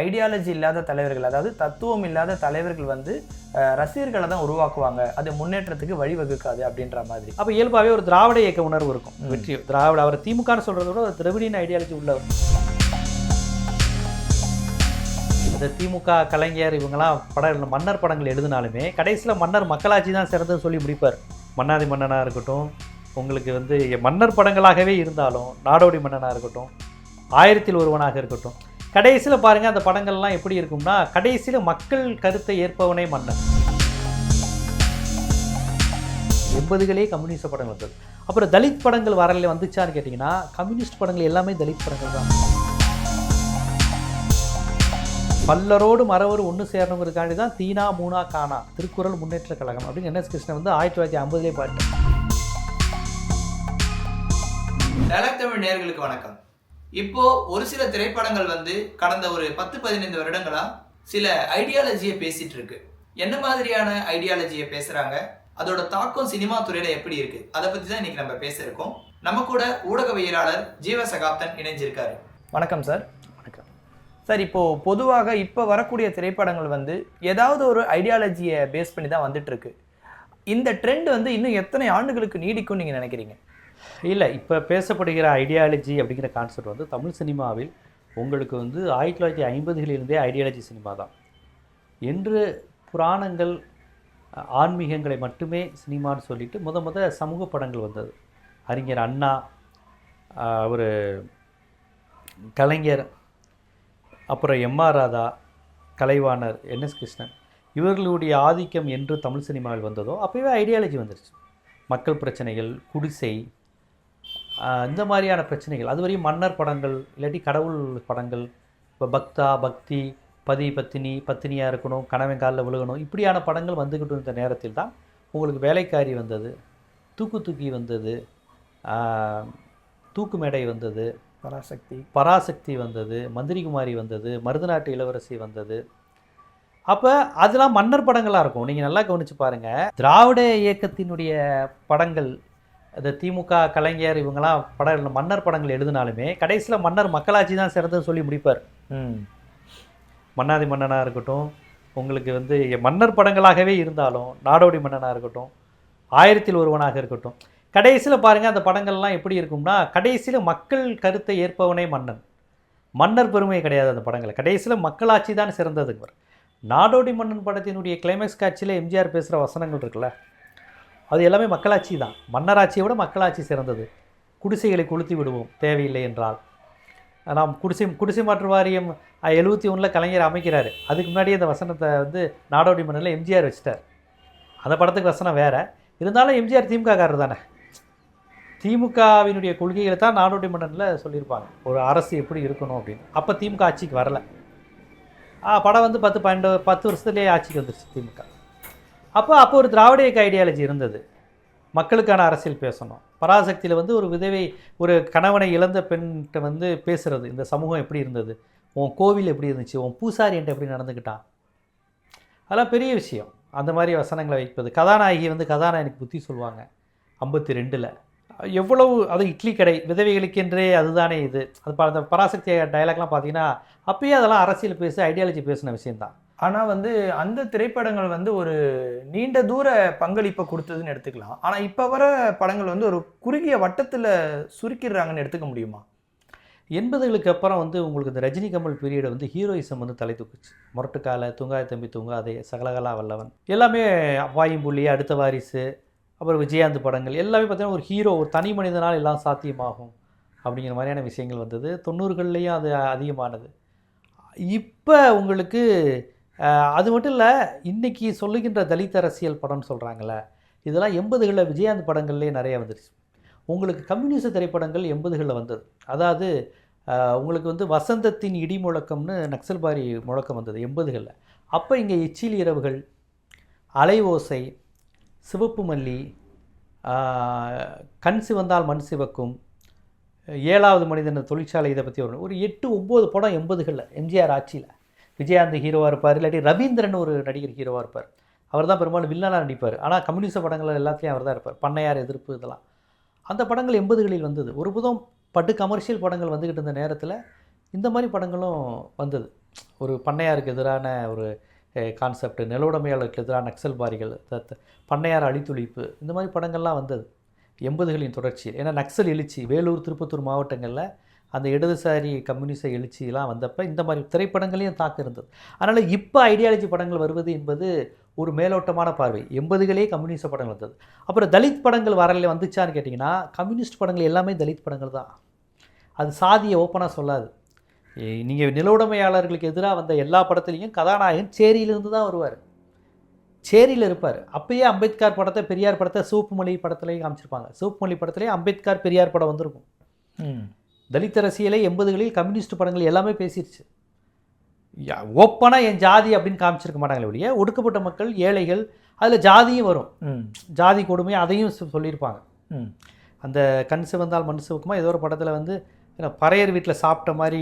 Ideology இல்லாத தலைவர்கள் அதாவது தத்துவம் இல்லாத தலைவர்கள் வந்து ரசிகர்களை தான் உருவாக்குவாங்க. அது முன்னேற்றத்துக்கு வழிவகுக்காது அப்படின்ற மாதிரி. அப்போ இயல்பாகவே ஒரு திராவிட இயக்க உணர்வு இருக்கும். வெற்றி திராவிட அவர் திமுகன்னு சொல்கிறத விட ஒரு திராவிடின் ஐடியாலஜி உள்ளவர் இந்த திமுக கலைஞர் இவங்கெல்லாம் பட மன்னர் படங்கள் எழுதினாலுமே கடைசியில் மன்னர் மக்களாட்சி தான் சிறந்ததுன்னு சொல்லி முடிப்பார். மன்னாதி மன்னனாக இருக்கட்டும் உங்களுக்கு வந்து மன்னர் படங்களாகவே இருந்தாலும் நாடோடி மன்னனாக இருக்கட்டும் ஆயிரத்தில் ஒருவனாக இருக்கட்டும் கடைசியில் பாருங்கள் அந்த படங்கள்லாம் எப்படி இருக்கும்னா கடைசியில் மக்கள் கருத்தை ஏற்பவனே மன்னன் எண்பதுகளே கம்யூனிஸ்ட் படங்கள் வந்தது. அப்புறம் தலித் படங்கள் வரல வந்துச்சான்னு கேட்டிங்கன்னா கம்யூனிஸ்ட் படங்கள் எல்லாமே தலித் படங்கள் தான். பல்லரோடு மறவர் ஒன்று சேரணுங்கிறதுக்காண்டி தான் தீனா மூனா கானா திருக்குறள் முன்னேற்ற கழகம் அப்படின்னு என்எஸ் கிருஷ்ணன் வந்து ஆயிரத்தி தொள்ளாயிரத்தி ஐம்பதுலேயே பாட்டு தமிழ் நேர்களுக்கு வணக்கம். இப்போ ஒரு சில திரைப்படங்கள் வந்து கடந்த ஒரு பத்து பதினைந்து வருடங்களா சில ஐடியாலஜியை பேசிட்டு இருக்கு என்ன மாதிரியான ஐடியாலஜியை பேசுறாங்க? அதோட தாக்கம் சினிமா துறையில எப்படி இருக்கு? அதை பத்தி தான் இன்னைக்கு நம்ம பேச இருக்கோம். நம்ம கூட ஊடகவியலாளர் ஜீவ சகாப்தன் இணைஞ்சிருக்காரு. வணக்கம் சார். வணக்கம். சார் இப்போ பொதுவாக இப்போ வரக்கூடிய திரைப்படங்கள் வந்து ஏதாவது ஒரு ஐடியாலஜியை பேஸ் பண்ணி தான் வந்துட்டு இருக்கு இந்த ட்ரெண்ட் வந்து இன்னும் எத்தனை ஆண்டுகளுக்கு நீடிக்கும்னு நீங்கள் நினைக்கிறீங்க? இல்லை இப்போ பேசப்படுகிற ஐடியாலஜி அப்படிங்கிற கான்செப்ட் வந்து தமிழ் சினிமாவில் உங்களுக்கு வந்து ஆயிரத்தி தொள்ளாயிரத்தி ஐம்பதுகளிலிருந்தே ஐடியாலஜி சினிமா தான். என்று புராணங்கள் ஆன்மீகங்களை மட்டுமே சினிமான்னு சொல்லிட்டு முத முத சமூக படங்கள் வந்தது. அறிஞர் அண்ணா ஒரு கலைஞர் அப்புறம் எம்ஆர் ராதா கலைவாணர் என்எஸ் கிருஷ்ணன் இவர்களுடைய ஆதிக்கம் என்று தமிழ் சினிமாவில் வந்ததோ அப்போவே ஐடியாலஜி வந்துருச்சு. மக்கள் பிரச்சனைகள் குடிசை இந்த மாதிரியான பிரச்சனைகள். அதுவரையும் மன்னர் படங்கள் இல்லாட்டி கடவுள் படங்கள் இப்போ பக்தா பக்தி பதி பத்தினி பத்தினியாக இருக்கணும் கணவன் காலில் விழுகணும் இப்படியான படங்கள் வந்துக்கிட்டு இருந்த நேரத்தில் தான் உங்களுக்கு வேலைக்காரி வந்தது தூக்கு தூக்கி வந்தது தூக்கு மேடை வந்தது பராசக்தி. பராசக்தி வந்தது மந்திரிகுமாரி வந்தது மருதநாட்டு இளவரசி வந்தது. அப்போ அதெல்லாம் மன்னர் படங்களாக இருக்கும். நீங்கள் நல்லா கவனித்து பாருங்கள் திராவிட இயக்கத்தினுடைய படங்கள் இந்த திமுக கலைஞர் இவங்கெல்லாம் படம் மன்னர் படங்கள் எழுதினாலுமே கடைசியில் மன்னர் மக்களாட்சி தான் சிறந்ததுன்னு சொல்லி முடிப்பார். ம். மன்னாதி மன்னனாக இருக்கட்டும் உங்களுக்கு வந்து மன்னர் படங்களாகவே இருந்தாலும் நாடோடி மன்னனாக இருக்கட்டும் ஆயிரத்தில் ஒருவனாக இருக்கட்டும் கடைசியில் பாருங்கள் அந்த படங்கள்லாம் எப்படி இருக்கும்னா கடைசியில் மக்கள் கருத்தை ஏற்பவனே மன்னன் மன்னர் பெருமை கிடையாது அந்த படங்கள் கடைசியில் மக்களாட்சி தான் சிறந்ததுங்கிறார் நாடோடி மன்னன் படத்தினுடைய கிளைமேக்ஸ் காட்சியில் எம்ஜிஆர் பேசுகிற வசனங்கள் இருக்குல்ல அது எல்லாமே மக்களாட்சி தான். மன்னராட்சியை விட மக்களாட்சி சிறந்தது. குடிசைகளை கொளுத்தி விடுவோம். தேவையில்லை என்றால். நாம் குடிசை குடிசை மாற்று வாரியம் எழுபத்தி ஒன்றில் கலைஞர் அமைக்கிறார். அதுக்கு முன்னாடியே இந்த வசனத்தை வந்து நாடோடி மன்னனில் எம்ஜிஆர் வச்சிட்டார். அந்த படத்துக்கு வசனம் வேறு. இருந்தாலும் எம்ஜிஆர் திமுகக்காரர் தானே. திமுகவினுடைய கொள்கைகளை தான் நாடோடி மன்னனில் சொல்லியிருப்பாங்க. ஒரு அரசு எப்படி இருக்கணும் அப்படின்னு. அப்போ திமுக ஆட்சிக்கு வரல. படம் வந்து பத்து பன்னெண்டு பத்து வருஷத்துலேயே ஆட்சிக்கு வந்துருச்சு திமுக. அப்போ அப்போ ஒரு திராவிட இயக்க ஐடியாலஜி இருந்தது. மக்களுக்கான அரசியல் பேசணும். பராசக்தியில் வந்து ஒரு விதவை ஒரு கணவனை இழந்த பெண்கிட்ட வந்து பேசுகிறது இந்த சமூகம் எப்படி இருந்தது? உன் கோவில் எப்படி இருந்துச்சு? உன் பூசாரி என்கிட்ட எப்படி நடந்துக்கிட்டான்? அதெல்லாம் பெரிய விஷயம். அந்த மாதிரி வசனங்களை வைப்பது. கதாநாயகி வந்து கதாநாயகனுக்கு புத்தி சொல்லுவாங்க. ஐம்பத்தி ரெண்டில் எவ்வளவு அது இட்லி கடை. விதவைகளுக்கென்றே அதுதானே இது. அது அந்த பராசக்தி டயலாக்லாம் பார்த்தீங்கன்னா அப்பயே அதெல்லாம் அரசியல் பேசி ஐடியாலஜி பேசின விஷயம்தான். ஆனால் வந்து அந்த திரைப்படங்கள் வந்து ஒரு நீண்ட தூர பங்களிப்பை கொடுத்ததுன்னு எடுத்துக்கலாம். ஆனால் இப்போ வர படங்கள் வந்து ஒரு குறுகிய வட்டத்தில் சுருக்கிடுறாங்கன்னு எடுத்துக்க முடியுமா? எண்பதுகளுக்கு அப்புறம் வந்து உங்களுக்கு இந்த ரஜினி கமல் பீரியடை வந்து ஹீரோயிசம் வந்து தலை தூக்குச்சு. முரட்டுக்கால தூங்காய தம்பி தூங்காதே சகலகலா வல்லவன். எல்லாமே வாயும்புள்ளி அடுத்த வாரிசு அப்புறம் விஜயாந்த் படங்கள். எல்லாமே பார்த்தீங்கன்னா ஒரு ஹீரோ ஒரு தனி மனிதனால் எல்லாம் சாத்தியமாகும் அப்படிங்கிற மாதிரியான விஷயங்கள் வந்தது. தொண்ணூறுகள்லேயும் அது அதிகமானது. இப்போ உங்களுக்கு அது மட்டும் இல்லை இன்றைக்கி சொல்லுகின்ற தலித் அரசியல் படம்னு சொல்கிறாங்களே இதெல்லாம் எண்பதுகளில் விஜயகாந்த் படங்கள்லேயே நிறைய வந்துருச்சு. உங்களுக்கு கம்யூனிச திரைப்படங்கள் எண்பதுகளில் வந்தது. அதாவது உங்களுக்கு வந்து வசந்தத்தின் இடி முழக்கம்னு நக்சல்பாரி முழக்கம் வந்தது எண்பதுகளில். அப்போ இங்கே எச்சில் இரவுகள் அலை ஓசை சிவப்பு மல்லி கண் சிவந்தால் மண் சிவக்கும் ஏழாவது மனிதன் தொழிற்சாலை இதை பற்றி ஒரு ஒரு எட்டு ஒம்பது படம் எண்பதுகளில் எம்ஜிஆர் ஆட்சியில். விஜயாந்த் ஹீரோவாக இருப்பார் இல்லாட்டி ரவீந்திரன் ஒரு நடிகர் ஹீரோவாக இருப்பார். அவர் தான் பெரும்பாலும் வில்லனாக நடிப்பார். ஆனால் கம்யூனிச படங்கள் எல்லாத்துலேயும் அவர் தான் இருப்பார். பண்ணையார் எதிர்ப்பு இதெல்லாம். அந்த படங்கள் எண்பதுகளில் வந்தது. ஒரு புதம் பட்டு கமர்ஷியல் படங்கள் வந்துக்கிட்டு இருந்த நேரத்தில் இந்த மாதிரி படங்களும் வந்தது. ஒரு பண்ணையாருக்கு எதிரான ஒரு கான்செப்ட் நிலவுடைமையாளருக்கு எதிரான நக்சல் பாரிகள் பண்ணையார் அழித்துளிப்பு இந்த மாதிரி படங்கள்லாம் வந்தது. எண்பதுகளின் தொடர்ச்சி ஏன்னா நக்சல் எழுச்சி வேலூர் திருப்பத்தூர் மாவட்டங்களில் அந்த இடதுசாரி கம்யூனிச எழுச்சியெலாம் வந்தப்போ இந்த மாதிரி திரைப்படங்களையும் தாக்கம் இருந்தது அதனால் இப்போ ஐடியாலஜி படங்கள் வருவது என்பது ஒரு மேலோட்டமான பார்வை. எண்பதுகளே கம்யூனிஸ்ட் படங்கள் வந்தது. அப்புறம் தலித் படங்கள் வரல வந்துச்சான்னு கேட்டிங்கன்னா கம்யூனிஸ்ட் படங்கள் எல்லாமே தலித் படங்கள் தான். அது சாதியை ஓப்பனாக சொல்லாது. நீங்கள் நிலவுடைமையாளர்களுக்கு எதிராக வந்த எல்லா படத்துலேயும் கதாநாயகன் சேரியிலிருந்து தான் வருவார். சேரியில் இருப்பார். அப்பயே அம்பேத்கர் படத்தை பெரியார் படத்தை சூப்புமொழி படத்துலேயும் காமிச்சிருப்பாங்க. சூப்புமொழி படத்துலேயே அம்பேத்கர் பெரியார் படம் வந்திருக்கும். தலித் அரசியலை எண்பதுகளில் கம்யூனிஸ்ட் படங்கள் எல்லாமே பேசிருச்சு ஓப்பனாக என் ஜாதி அப்படின்னு காமிச்சிருக்க மாட்டாங்களே ஒழிய ஒடுக்கப்பட்ட மக்கள் ஏழைகள் அதில் ஜாதியும் வரும். ஜாதி கொடுமை அதையும் சொல்லியிருப்பாங்க ம். அந்த கண் சிவந்தால் மண் சிவக்குமா ஏதோ ஒரு படத்தில் வந்து பறையர் வீட்டில் சாப்பிட்ட மாதிரி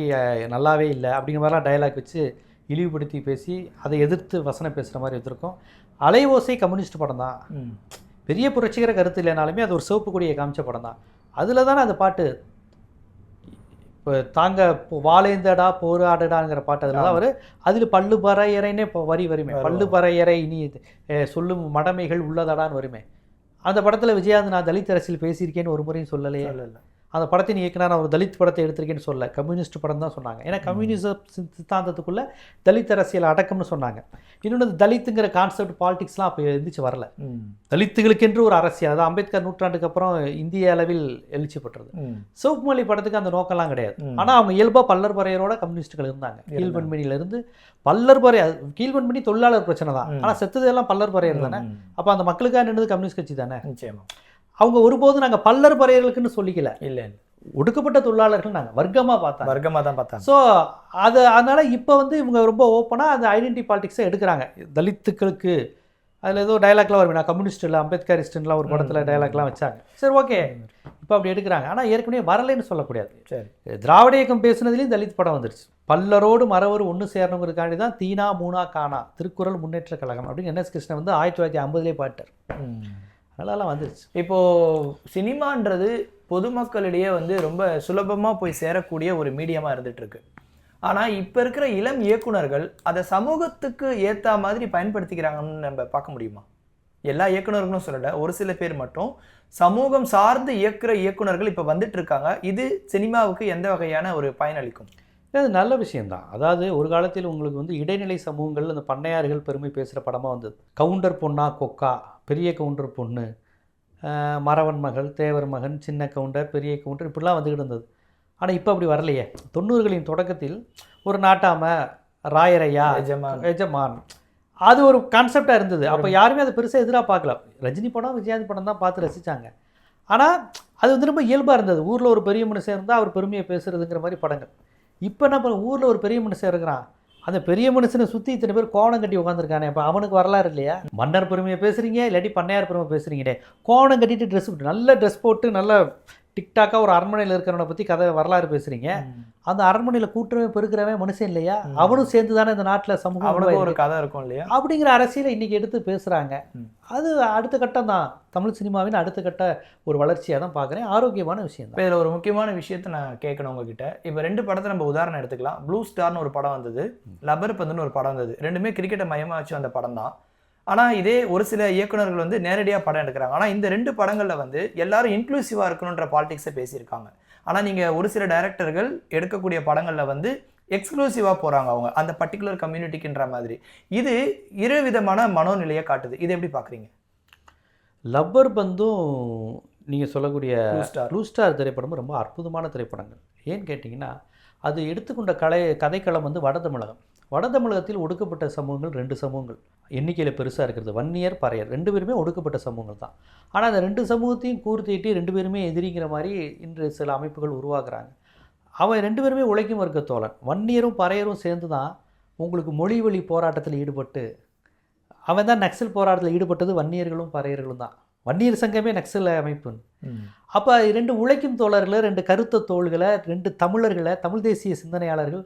நல்லாவே இல்லை அப்படிங்கிற மாதிரிலாம் டயலாக் வச்சு இழிவுபடுத்தி பேசி அதை எதிர்த்து வசனம் பேசுகிற மாதிரி வச்சுருக்கோம் அலைவோசை கம்யூனிஸ்ட் படம் தான் ம். பெரிய புரட்சிகர கருத்து இல்லைனாலுமே அது ஒரு சிவப்பு கொடியை காமிச்ச படம் தான் அதில் தானே அந்த பாட்டு இப்போ தாங்க வாழேந்தடா போராடுடாங்கிற பாட்டு தான் அவர் அதில் பல்லு பறையறைன்னே இப்போ வரி வருமே. பல்லு பறையறை இனி சொல்லும் மடமைகள் உள்ளதடான்னு வருமே அந்த படத்தில் விஜயாந்த் நான் தலித் அரசியல் பேசியிருக்கேன்னு ஒரு முறையும் சொல்லலையே இல்ல. அந்த படத்தின் இயக்குனர் ஒரு தலித் படத்தை எடுத்திருக்கேன்னு சொல்ல கம்யூனிஸ்ட் படம் தான் சொன்னாங்க. ஏன்னா கம்யூனிச சித்தாந்தத்துக்குள்ள தலித் அரசியல் அடக்கம்னு சொன்னாங்க. இன்னொன்று தலித்துங்கிற கான்செப்ட் பாலிடிக்ஸ்லாம் அப்போ எழுந்திரிச்சு வரல. தலித்துகளுக்கென்று ஒரு அரசியல். அதாவது அம்பேத்கர் நூற்றாண்டுக்கு அப்புறம் இந்திய அளவில் எழுச்சி பெற்றது. ம். சிவப்புமொழி படத்துக்கு அந்த நோக்கம்லாம் கிடையாது. ஆனால் அவங்க இயல்பாக பல்லர் பறையரோட கம்யூனிஸ்டுகள் இருந்தாங்க. கீழ்வன்மணியிலிருந்து பல்லர் பறை கீழ்வன்மணி தொழிலாளர் பிரச்சனை தான். ஆனால் செத்ததெல்லாம் பல்லர் பறையர் தானே. அப்போ அந்த மக்களுக்காக நின்றது கம்யூனிஸ்ட் கட்சி தானே? நிச்சயமா. அவங்க ஒருபோதும் நாங்கள் பல்லர் பறையர்களுக்குன்னு சொல்லிக்கல. இல்ல ஒடுக்கப்பட்ட தொழிலாளர்கள் நாங்கள் வர்க்கமாக பார்த்தாங்க. வர்க்கமா தான் பார்த்தாங்க. ஸோ அது அதனால் இப்போ வந்து இவங்க ரொம்ப ஓப்பனாக அந்த ஐடென்டி பாலிடிக்ஸை எடுக்கிறாங்க. தலித்துக்களுக்கு அதில் ஏதோ டயலாக்லாம் வரும் நான் கம்யூனிஸ்ட் இல்லை அம்பேத்கரிஸ்ட்லாம் ஒரு படத்தில் ம். டயலாக்லாம் வச்சாங்க. சரி ஓகே. இப்போ அப்படி எடுக்கிறாங்க. ஆனால் ஏற்கனவே வரலைன்னு சொல்லக்கூடாது. சரி. திராவிட இயக்கம் பேசுனதுலேயும் தலித் படம் வந்துருச்சு. பல்லரோடு மறவர் ஒன்று சேரணுங்கிறதுக்காண்டி தான் தீனா மூணா காணா திருக்குறள் முன்னேற்ற கழகம் அப்படின்னு என்எஸ் கிருஷ்ணன் வந்து ஆயிரத்தி தொள்ளாயிரத்தி ஐம்பதுலேயே பாட்டார். நல்லாலாம் வந்துருச்சு. இப்போது சினிமான்றது பொதுமக்களிடையே வந்து ரொம்ப சுலபமாக போய் சேரக்கூடிய ஒரு மீடியமாக இருந்துகிட்ருக்கு ஆனால் இப்போ இருக்கிற இளம் இயக்குனர்கள் அதை சமூகத்துக்கு ஏற்ற மாதிரி பயன்படுத்திக்கிறாங்கன்னு நம்ம பார்க்க முடியுமா? எல்லா இயக்குனர்களும் சொல்லலை ஒரு சில பேர் மட்டும். சமூகம் சார்ந்து இயக்குற இயக்குனர்கள் இப்போ வந்துட்டு இருக்காங்க இது சினிமாவுக்கு எந்த வகையான ஒரு பயனளிக்கும்? அது நல்ல விஷயம்தான். அதாவது ஒரு காலத்தில் உங்களுக்கு வந்து இடைநிலை சமூகங்கள் அந்த பண்ணையார்கள் பெருமை பேசுகிற படமாக வந்தது. கவுண்டர் பொண்ணா கொக்கா பெரிய கவுண்டர் பொண்ணு மறவன் மகள் தேவர் மகன் சின்ன கவுண்டர் பெரிய கவுண்டர் இப்படிலாம் வந்துக்கிட்டு இருந்தது. ஆனால் இப்போ அப்படி வரலையே. தொண்ணூறுகளின் தொடக்கத்தில் ஒரு நாட்டாம ராயரையா எஜமான். எஜமான். அது ஒரு கான்செப்டாக இருந்தது. அப்போ யாருமே அதை பெருசாக எதிராக பார்க்கல. ரஜினி படம் விஜயகாந்த் படம் தான் பார்த்து ரசித்தாங்க ஆனால் அது வந்து ரொம்ப இயல்பாக இருந்தது. ஊரில் ஒரு பெரிய மனுஷன் இருந்தால் அவர் பெருமையை பேசுறதுங்கிற மாதிரி படங்கள். இப்போ என்ன பண்ண ஊரில் ஒரு பெரிய மனுஷன் இருக்கிறான். அந்த பெரிய மனுஷனை சுற்றி இத்தனை பேர் கோணம் கட்டி உட்காந்துருக்கானே இப்போ அவனுக்கு வரலாறு இல்லையா? மன்னர் பெருமையை பேசுகிறீங்க இல்லாட்டி பண்ணையார் பெருமை பேசுகிறீங்களே கோணம் கட்டிட்டு ட்ரெஸ் நல்ல ட்ரெஸ் போட்டு நல்ல டிக்டாக்காக ஒரு அரண்மனையில் இருக்கிறவனை பற்றி கதை வரலாறு பேசுகிறீங்க அந்த அரண்மனையில் கூட்டுறவன் பெருக்கிறவன் மனுஷன் இல்லையா. அவனும் சேர்ந்து தானே இந்த நாட்டில் சமூகம் அவனுக்கு ஒரு. கதை இருக்கும் இல்லையா? அப்படிங்கிற அரசியலை இன்னைக்கு எடுத்து பேசுகிறாங்க. அது அடுத்த கட்டம் தான். தமிழ் சினிமாவின் அடுத்த கட்ட ஒரு வளர்ச்சியாக தான் பார்க்குறேன் ஆரோக்கியமான விஷயம் இப்போ இதில் ஒரு முக்கியமான விஷயத்த நான் கேட்கணும் உங்ககிட்ட. இப்போ ரெண்டு படத்தை நம்ம உதாரணம் எடுத்துக்கலாம். ப்ளூ ஸ்டார்னு ஒரு படம் வந்தது. லப்பர் பந்துன்னு ஒரு படம் வந்தது. ரெண்டுமே கிரிக்கெட்டை மையமாக வச்சு வந்த படம் தான். ஆனால் இதே ஒரு சில இயக்குனர்கள் வந்து நேரடியாக படம் எடுக்கிறாங்க. ஆனால் இந்த ரெண்டு படங்களில் வந்து எல்லாரும் இன்க்ளூசிவாக இருக்கணுன்ற பாலிடிக்ஸை பேசியிருக்காங்க. ஆனால் நீங்கள் ஒரு சில டைரக்டர்கள் எடுக்கக்கூடிய படங்களில் வந்து எக்ஸ்க்ளூசிவாக போகிறாங்க அவங்க. அந்த பர்டிகுலர் கம்யூனிட்டிக்குன்ற மாதிரி. இது இரு விதமான மனோநிலையை காட்டுது. இது எப்படி பார்க்குறீங்க லப்பர் பந்தும் நீங்கள் சொல்லக்கூடிய ப்ளூ ஸ்டார் திரைப்படமும் ரொம்ப அற்புதமான திரைப்படங்கள். ஏன்னு கேட்டிங்கன்னா அது எடுத்துக்கொண்ட கலை கதைக்களம் வந்து வட தமிழகம். வட தமிழகத்தில் ஒடுக்கப்பட்ட சமூகங்கள் ரெண்டு சமூகங்கள். எண்ணிக்கையில் பெருசாக இருக்கிறது. வன்னியர் பறையர். ரெண்டு பேருமே ஒடுக்கப்பட்ட சமூகங்கள் தான். ஆனால் அந்த ரெண்டு சமூகத்தையும் கூர்த்திட்டு ரெண்டு பேருமே எதிரிங்கிற மாதிரி இன்று சில அமைப்புகள் உருவாக்குறாங்க. அவன் ரெண்டு பேருமே உழைக்கும் வர்க்க தோழன். வன்னியரும் பறையரும் சேர்ந்து தான் உங்களுக்கு மொழி வழி போராட்டத்தில் ஈடுபட்டு அவன் தான் நக்சல் போராட்டத்தில் ஈடுபட்டது வன்னியர்களும் பறையர்களும் தான். வன்னியர் சங்கமே நக்சல் அமைப்பு அப்போ ரெண்டு உழைக்கும் தோழர்களை ரெண்டு கருத்த தோள்களை ரெண்டு தமிழர்களை தமிழ் தேசிய சிந்தனையாளர்கள்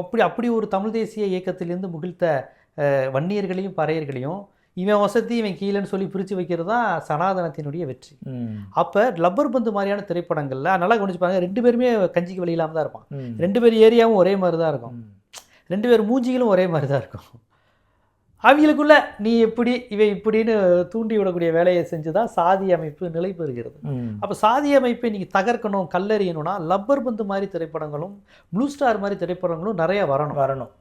அப்படி அப்படி ஒரு தமிழ் தேசிய இயக்கத்திலிருந்து முகிழ்த்த வன்னியர்களையும் பறையர்களையும் இவன் வசதி இவன் கீழேன்னு சொல்லி பிரித்து வைக்கிறது தான் சனாதனத்தினுடைய வெற்றி. அப்போ லப்பர் பந்து மாதிரியான திரைப்படங்களில் நல்லா கவனிச்சு பாருங்க ரெண்டு பேருமே கஞ்சிக்கு வழி இல்லாமல் தான் இருப்பான். ரெண்டு பேர் ஏரியாவும் ஒரே மாதிரி தான் இருக்கும். ரெண்டு பேர் மூஞ்சிகளும் ஒரே மாதிரி தான் இருக்கும் அவங்களுக்குள்ள நீ எப்படி இவன் இப்படின்னு தூண்டி விடக்கூடிய வேலையை செஞ்சு தான் சாதி அமைப்பு நிலை பெறுகிறது. அப்போ சாதி அமைப்பை நீங்கள் தகர்க்கணும் கல்லறியணும்னா லப்பர் பந்து மாதிரி திரைப்படங்களும் ப்ளூ ஸ்டார் மாதிரி திரைப்படங்களும் நிறைய வரணும். வரணும்.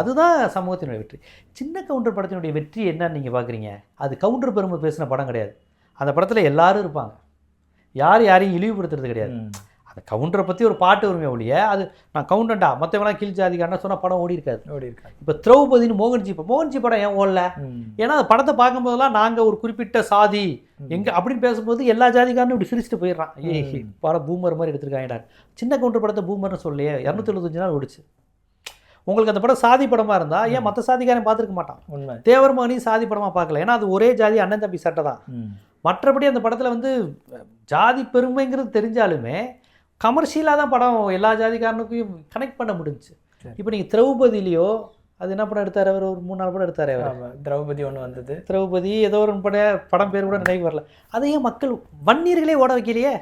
அதுதான் சமூகத்தினுடைய வெற்றி. சின்ன கவுண்டர் படத்தினுடைய வெற்றி என்னன்னு நீங்கள் பார்க்குறீங்க அது கவுண்டர் பெருமை பேசின படம் கிடையாது. அந்த படத்தில் எல்லாரும் இருப்பாங்க. யார் யாரையும் இழிவுபடுத்துறது கிடையாது. கவுண்டரை பற்றி ஒரு பாட்டு வருமே ஒழிய அது நான் கவுண்டன்டா மற்றவங்களாம் கீழ் ஜாதிக்காரனா சொன்னால் படம் ஓடி இருக்காது. ஓடி இருக்காங்க இப்போ திரௌபதினு மோகன்ஜி இப்போ மோகன்ஜி படம் ஏன் ஓடல. ஏன்னா அந்த படத்தை பார்க்கும்போதெல்லாம் நாங்கள் ஒரு குறிப்பிட்ட சாதி. எங்க அப்படின்னு பேசும்போது எல்லா ஜாதிக்காரனும் இப்படி சிரிச்சுட்டு போயிடுறான். ம். படம் பூமர் மாதிரி எடுத்திருக்காங்கடா. சின்ன கவுண்டர் படத்தை பூமர்னு சொல்லியே இரநூத்தி எழுபத்தஞ்சு நாள் ஓடிச்சு. உங்களுக்கு அந்த படம் சாதி படமா இருந்தா ஏன் மற்ற சாதிக்காரன் பார்த்துருக்க மாட்டான்? உண்மை. தேவர் மகனையும் சாதி படமா பார்க்கல. ஏன்னா அது ஒரே ஜாதி அண்ணன் தம்பி சட்டை தான். மற்றபடி அந்த படத்தில் வந்து ஜாதி பெருமைங்கிறது தெரிஞ்சாலுமே கமர்ஷியலாக தான் படம் எல்லா ஜாதிக்காரனுக்கும் கனெக்ட் பண்ண முடிஞ்சுச்சு. சரி. இப்போ நீங்கள் திரௌபதியிலையோ அது என்ன படம் எடுத்தார் அவர்? ஒரு மூணு நாலு படம் எடுத்தார் அவர். திரௌபதி ஒண்ணு வந்தது. திரௌபதி ஏதோ ஒரு படம் படம் பேர் கூட நினைவு வரல. அதை ஏன் மக்கள் வன்னியர்களே ஓட வைக்கலையே?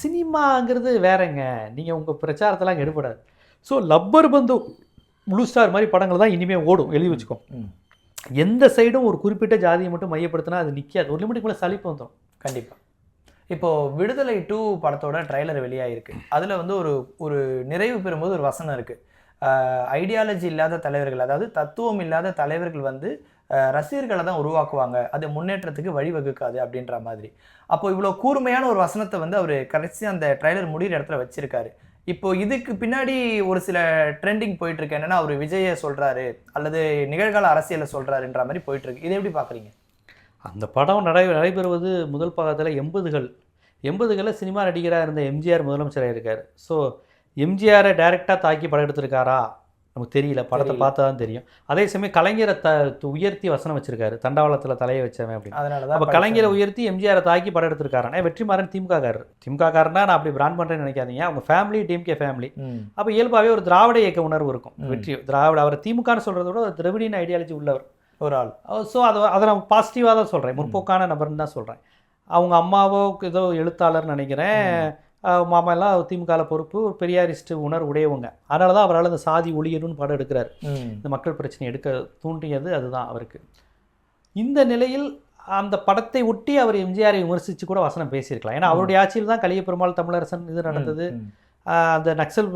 சினிமாங்கிறது வேறங்க. நீங்கள் உங்கள் பிரச்சாரத்தெல்லாம் எடுபடாது. So Lubber Pandhu blue star மாதிரி படங்கள் தான் இனிமேல் ஓடும். எழுதி வச்சுக்கோ. எந்த சைடும் ஒரு குறிப்பிட்ட ஜாதியை மட்டும் மையப்படுத்தினா அது நிற்காது ஒரு லிமிட்டுக்குள்ளே சலிப்பு வந்துடும் கண்டிப்பா. இப்போது விடுதலை டூ படத்தோட ட்ரைலர் வெளியாகிருக்கு அதில் வந்து ஒரு ஒரு நிறைவு பெறும்போது ஒரு வசனம் இருக்குது ஐடியாலஜி இல்லாத தலைவர்கள் அதாவது தத்துவம் இல்லாத தலைவர்கள் வந்து ரசிகர்களை தான் உருவாக்குவாங்க. அது முன்னேற்றத்துக்கு வழிவகுக்காது அப்படின்ற மாதிரி. அப்போ இவ்வளோ கூர்மையான ஒரு வசனத்தை வந்து அவர் கடைசி அந்த ட்ரைலர் முடிகிற இடத்துல வச்சிருக்காரு. இப்போ இதுக்கு பின்னாடி ஒரு சில ட்ரெண்டிங் போயிட்டு இருக்கு. என்னன்னா அவர் விஜயை சொல்றாரு அல்லது நிகழ்கால அரசியலை சொல்றாருன்ற மாதிரி போயிட்டு இருக்கு. இதை எப்படி பாக்குறீங்க? அந்த படம் நடை நடைபெறுவது முதல் பாகத்தில் எண்பதுகள் எண்பதுகளில் சினிமா நடிகராக இருந்த எம்ஜிஆர் முதலமைச்சராக இருக்கார். ஸோ எம்ஜிஆரை டைரெக்டாக தாக்கி படம் எடுத்திருக்காரா? நமக்கு தெரியல. படத்தை. பார்த்தா தான் தெரியும். அதே சமயம் கலைஞரை த உயர்த்தி வசனம் வச்சிருக்காரு. தண்டவாளத்தில் தலையை வச்சவன் அப்படின்னு. அதனாலதான் அப்போ கலைஞரை உயர்த்தி எம்ஜிஆரை தாக்கி படம் எடுத்திருக்காருன்னா வெற்றிமாறன் திமுக காரர் திமுக காரனா நான் அப்படி பிராண்ட் பண்ணுறேன்னு நினைக்காதீங்க. அவங்க ஃபேமிலி டிஎம்கே ஃபேமிலி அப்போ இயல்பாகவே ஒரு திராவிட இயக்க உணர்வு இருக்கும். வெற்றி திராவிட அவர் திமுகன்னு சொல்கிறத விட ஒரு திராவிடியன் ஐடியாலஜி உள்ளவர். ஒரு ஆள். ஸோ அதை அதை நான் பாசிட்டிவாக தான் சொல்கிறேன் முற்போக்கான நபர்னு தான் சொல்கிறேன் அவங்க அம்மாவோ ஏதோ எழுத்தாளர்னு நினைக்கிறேன். மாமா எல்லாம் திமுகவில் பொறுப்பு ஒரு பெரியாரிஸ்ட் உணர்வு உடையவங்க. அதனால தான் அவரால் இந்த சாதி ஒளியணும்னு படம் எடுக்கிறார். இந்த மக்கள் பிரச்சனை எடுக்க தூண்டியது அதுதான் அவருக்கு. இந்த நிலையில் அந்த படத்தை ஒட்டி அவர் எம்ஜிஆரை விமர்சித்து கூட வசனம் பேசியிருக்கலாம். ஏன்னா அவருடைய ஆட்சியில் தான் கலிய பெருமாள் தமிழரசன் இது நடந்தது. அந்த நக்சல்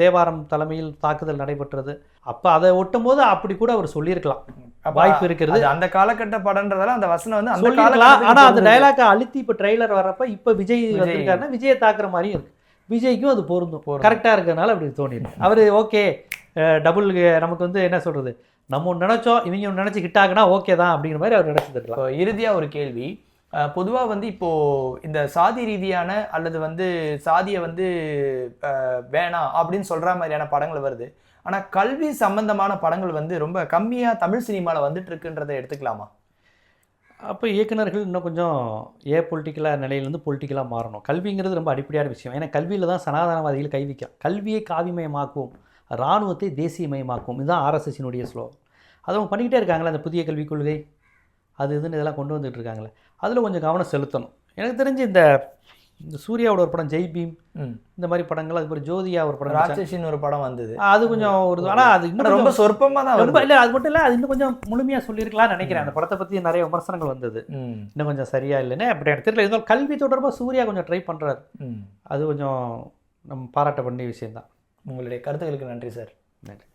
தேவாரம் தலைமையில் தாக்குதல் நடைபெற்றது. அப்போ அதை ஒட்டும் போது அப்படி கூட அவர் சொல்லியிருக்கலாம். வாய்ப்பு இருக்கிறது. அந்த காலகட்ட படம்ன்றதால அந்த வசனம் வந்து அந்த காலகட்டத்துக்கு ஆனா அந்த. டைலாக்கை அழுத்தி இப்போ ட்ரெய்லர் வர்றப்ப இப்போ விஜய். வந்திருக்காருன்னா விஜயை தாக்குற மாதிரியும் இருக்கு. விஜய்க்கும் அது பொருந்தும். கரெக்டாக இருக்கிறதுனால அப்படி தோணிருக்கு அவர் ஓகே டபுள் நமக்கு வந்து என்ன சொல்றது? நம்ம ஒன்று நினைச்சோம் இவங்க ஒன்று நினைச்சு ஹிட் ஆகுனா ஓகே தான் அப்படிங்கிற மாதிரி அவர் நினைச்சிருக்கலாம் இப்போ இறுதியா ஒரு கேள்வி. பொதுவாக வந்து இப்போது இந்த சாதி ரீதியான அல்லது வந்து சாதியை வந்து வேணாம் அப்படின்னு சொல்கிற மாதிரியான படங்கள் வருது. ஆனால் கல்வி சம்பந்தமான படங்கள் வந்து ரொம்ப கம்மியாக தமிழ் சினிமாவில் வந்துட்டு இருக்குன்றதை எடுத்துக்கலாமா? அப்போ இயக்குனர்கள் இன்னும் கொஞ்சம் ஏ பொலிட்டிக்கலாக நிலையிலேருந்து பொலிட்டிக்கலாக மாறணும். கல்விங்கிறது ரொம்ப அடிப்படையான விஷயம். ஏன்னா கல்வியில் தான் சனாதனவாதிகள் கை வைக்கும். கல்வியை காவிமயமாக்கும். இராணுவத்தை தேசியமயமாக்கும். இதுதான் ஆர்எஸ்எஸ்னுடைய ஸ்லோ அதை அவங்க பண்ணிக்கிட்டே இருக்காங்களே அந்த புதிய கல்விக் கொள்கை? அது இதுன்னு இதெல்லாம் கொண்டு வந்துட்டு இருக்காங்களே. அதில் கொஞ்சம் கவனம் செலுத்தணும். எனக்கு தெரிஞ்சு இந்த இந்த சூர்யாவோட ஒரு படம் ஜெய் பீம் ம். இந்த மாதிரி படங்கள் அது மாதிரி ஜோதியா ஒரு படம். ராட்சசின்னு ஒரு படம் வந்தது. அது கொஞ்சம் ஒரு ஆனால் அது இன்னும் ரொம்ப சொற்பமா தான் ரொம்ப இல்லை அது மட்டும் இல்லை அது இன்னும் கொஞ்சம் முழுமையாக சொல்லியிருக்கலாம்னு நினைக்கிறேன். அந்த படத்தை பற்றி நிறைய விமர்சனங்கள் வந்தது. இன்னும் கொஞ்சம் சரியா இல்லைன்னு அப்படி எனக்கு தெரியல. இருந்தாலும் கல்வி தொடர்பாக சூர்யா கொஞ்சம் ட்ரை பண்ணுறாரு. அது கொஞ்சம் நம்ம பாராட்ட வேண்டிய விஷயம்தான். உங்களுடைய கருத்துக்களுக்கு நன்றி சார். நன்றி.